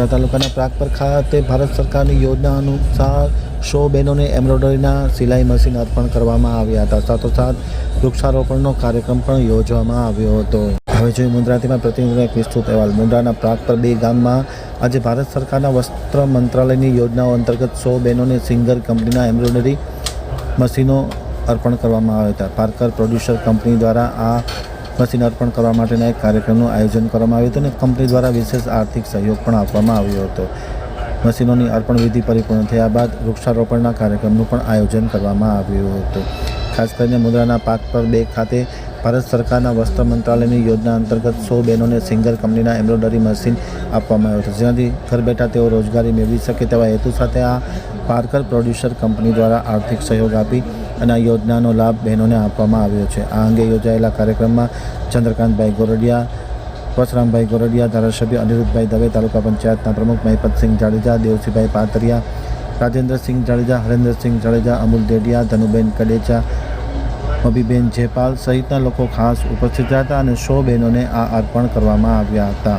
મુંદ્રા તાલુકાના પ્રાગપર ખાતે ભારત સરકારની યોજના અનુસાર સો બહેનોને એમ્બ્રોઇડરીના સિલાઈ મશીન અર્પણ કરવામાં આવ્યા હતા. સાથોસાથ વૃક્ષારોપણનો કાર્યક્રમ પણ યોજવામાં આવ્યો હતો. હવે જોઈએ મુંદ્રાતીમાં પ્રતિનિધિનો એક વિસ્તૃત અહેવાલ. મુન્દ્રાના પ્રાગપર બે ગામમાં આજે ભારત સરકારના વસ્ત્ર મંત્રાલયની યોજનાઓ અંતર્ગત સો બહેનોને સિંગર કંપનીના એમ્બ્રોઇડરી મશીનો અર્પણ કરવામાં આવ્યા હતા. પાર્કર પ્રોડ્યુસર કંપની દ્વારા આ મશીન અર્પણ કરવા માટેના એક કાર્યક્રમનું આયોજન કરવામાં આવ્યું હતું અને કંપની દ્વારા વિશેષ આર્થિક સહયોગ પણ આપવામાં આવ્યો હતો. મશીનોની અર્પણ વિધિ પરિપૂર્ણ થયા બાદ વૃક્ષારોપણના કાર્યક્રમનું પણ આયોજન કરવામાં આવ્યું હતું. ખાસ કરીને મુદ્રાના પાક પર બે ખાતે ભારત સરકારના વસ્ત્ર મંત્રાલયની યોજના અંતર્ગત સો બહેનોને સિંગર કંપનીના એમ્બ્રોઇડરી મશીન આપવામાં આવ્યું હતું. જેનાથી ઘર બેઠા તેઓ રોજગારી મેળવી શકે તેવા હેતુ સાથે આ પાર્કર પ્રોડ્યુસર કંપની દ્વારા આર્થિક સહયોગ આપી અને આ યોજનાનો લાભ બહેનોને આપવામાં આવ્યો છે. આ અંગે યોજાયેલા કાર્યક્રમમાં ચંદ્રકાંતભાઈ ગોરડિયા, પરશુરામભાઈ ગોરડિયા, ધારાસભ્ય અનિરુદ્ધભાઈ દવે, તાલુકા પંચાયતના પ્રમુખ મહિપતસિંહ જાડેજા, દેવસીભાઈ પાતરિયા, રાજેન્દ્રસિંહ જાડેજા, હરેન્દ્રસિંહ જાડેજા, અમુલ દેડિયા, ધનુબેન કડેચા મબીબેન જેપાલ સહિતના લોકો ખાસ ઉપસ્થિત રહ્યા હતા અને સો બહેનોને આ અર્પણ કરવામાં આવ્યા હતા.